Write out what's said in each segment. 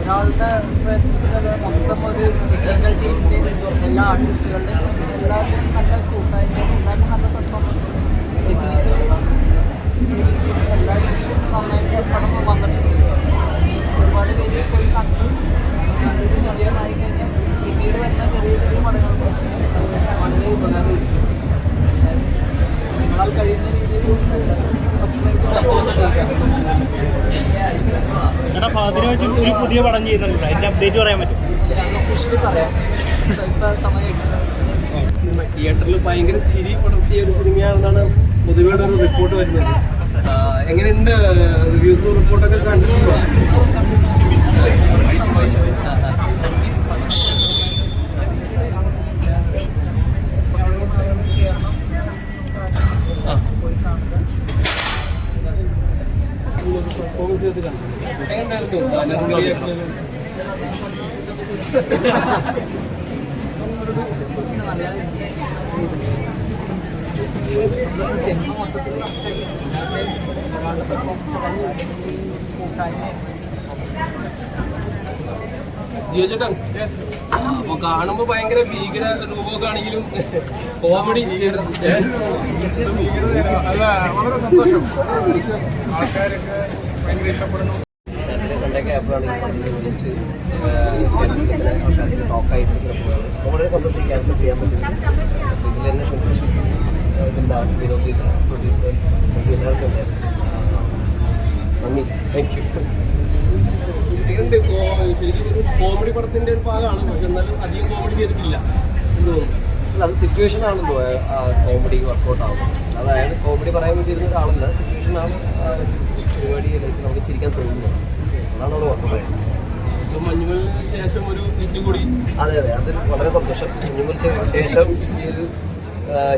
ഒരാളുടെ നമുക്കും ഒരു ടീമിന്റെ എല്ലാ ആർട്ടിസ്റ്റുകളുടെയും എല്ലാവരും നല്ല കൂട്ടായിട്ട് എല്ലാവരും നല്ല പെർഫോമൻസ് ടെക്നിക്കൽ എല്ലാ രീതിയിലും നന്നായിട്ട് പടം വന്നിട്ടുണ്ട്. ഒരുപാട് പേര് പോയി കണ്ടു. കണ്ടിട്ട് കളികളായി കഴിഞ്ഞാൽ പിന്നീട് വരുന്ന ചെറിയ ചെറിയ പടങ്ങൾക്ക് വളരെ ഉപകാരമായിരിക്കും നിങ്ങളാൽ കഴിയുന്ന രീതിയിൽ സപ്പോർട്ട് ചെയ്യുക. എടാ ഫാദിനെ ഒരു പുതിയ പടം ചെയ്യുന്നുണ്ട് അതിന്റെ അപ്ഡേറ്റ് പറയാൻ പറ്റും. തിയേറ്ററിൽ ഭയങ്കര ചിരി പടർത്തിയ ഒരു സിനിമയാണെന്നാണ് പൊതുവേടെ ഒരു റിപ്പോർട്ട് വരുന്നത്. എങ്ങനെയുണ്ട് റിവ്യൂസ് റിപ്പോർട്ടൊക്കെ കണ്ടിട്ടുണ്ടോ? സിനിമ മൊത്തത്തിൽ കൂട്ടായ്മ ജിയോചേട്ടൻ അപ്പൊ കാണുമ്പോ ഭയങ്കര ഭീകര രൂപമൊക്കെ ആണെങ്കിലും കോമഡി അല്ല വളരെ സന്തോഷം. ആൾക്കാരൊക്കെ ഭയങ്കര ഇഷ്ടപ്പെടുന്നു. സാറ്റർഡേ സൺഡേ ഒക്കെ ആയപ്പോഴാണ് ഈ പടത്തിൽ വിളിച്ച് ആൾക്കാർക്ക് ടോക്കായിട്ട് പോയത്. വളരെ സന്തോഷം ചെയ്യാൻ പറ്റും ഇതിൽ വിനോദി പ്രൊഡ്യൂസർ എല്ലാവർക്കും ഉണ്ടായിരുന്നു നന്ദി. താങ്ക് യു ഉണ്ട് കോമഡി പടത്തിന്റെ ഒരു ഭാഗമാണ്. പക്ഷെ എന്നാലും അധികം കോമഡി ചെയ്തിട്ടില്ല എന്ന് തോന്നുന്നു. അല്ല അത് സിറ്റുവേഷൻ ആണല്ലോ കോമഡി വർക്കൗട്ട് ആവും അതായത് കോമഡി പറയാൻ വേണ്ടിയിരുന്ന ഒരാളല്ല. സിറ്റുവേഷൻ ആണ് പരിപാടി പരിപാടിയിലേക്ക് നമുക്ക് ചിരിക്കാൻ തോന്നുന്നത്. അതാണ് അവിടെ വർക്കൗട്ട് മഞ്ഞുമലിന് ശേഷം ഒരു ഹിറ്റ് കൂടി. അതെ അതെ. അതിൽ വളരെ സന്തോഷം. മഞ്ഞുമലിന് ശേഷം ഈ ഒരു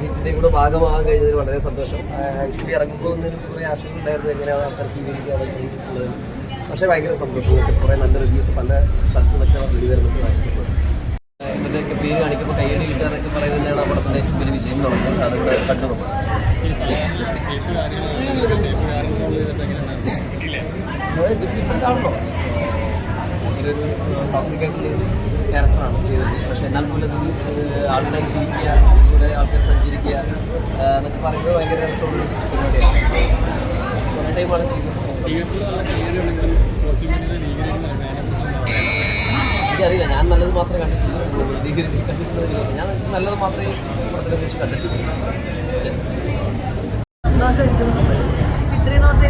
ഹിറ്റിന്റെ കൂടെ ഭാഗമാകാൻ കഴിഞ്ഞതിൽ വളരെ സന്തോഷം. ആക്ച്വലി ഇറങ്ങുമ്പോൾ ഒന്നൊരു കുറേ ആശങ്കയുണ്ടായിരുന്നു എങ്ങനെയാണ് ആൾക്കാർ ചെയ്തിട്ടുള്ളത്. പക്ഷേ ഭയങ്കര സന്തോഷം. കുറേ നല്ല റിവ്യൂസ് പല സ്ഥലത്തുനിന്നൊക്കെ വീട് വരുന്നത് ഇവരുടെയൊക്കെ പേര് കാണിക്കുമ്പോൾ കൈയടി കിട്ടാന്നൊക്കെ പറയുന്നതാണ് നമ്മുടെ വലിയ വിജയം തുടങ്ങുന്നത് അതുകൊണ്ട് കണ്ടു ഡിഫറെന്റ് ആണല്ലോ. ഒരു ടോക്സിക് ആയിട്ടുള്ള ക്യാരക്ടറാണ് ചെയ്തത്. പക്ഷെ എന്നാൽ പോലും അത് ആളുകളായി ചിരിക്കുക കൂടെ ആൾക്കാർ സഞ്ചരിക്കുക എന്നൊക്കെ പറയുന്നത് ഭയങ്കര രസമുള്ള പരിപാടിയാണ്. ഫസ്റ്റ് ടൈമാണ് ചെയ്തത്. എനിക്കറിയില്ല. ഞാൻ നല്ലത് മാത്രമേ കണ്ടിട്ടുള്ളൂ ഞാൻ നല്ലത് മാത്രമേ ഇത്രയും ദിവസം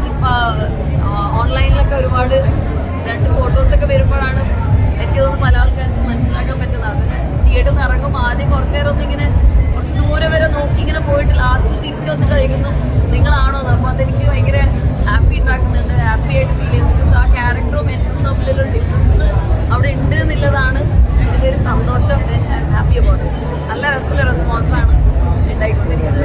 ഓൺലൈനിലൊക്കെ ഒരുപാട് രണ്ട് ഫോട്ടോസൊക്കെ വരുമ്പോഴാണ് എനിക്ക് തോന്നുന്നു പല ആൾക്കാർക്ക് മനസ്സിലാക്കാൻ പറ്റുന്നത്. അതിന് തിയേറ്ററിൽ നിന്ന് ഇറങ്ങുമ്പോൾ ആദ്യം കുറച്ചു നേരം ഒന്നിങ്ങനെ കുറച്ച് ദൂരെ വരെ നോക്കി ഇങ്ങനെ പോയിട്ട് ലാസ്റ്റ് തിരിച്ചു വന്ന് കഴിക്കുന്നു. നിങ്ങളാണോ? എന്ന് അപ്പോൾ അതെനിക്ക് ഹാപ്പി അബൌട്ട് നല്ല രസമുള്ള റെസ്പോൺസാണ് ഉണ്ടായിക്കൊണ്ടിരിക്കുന്നത്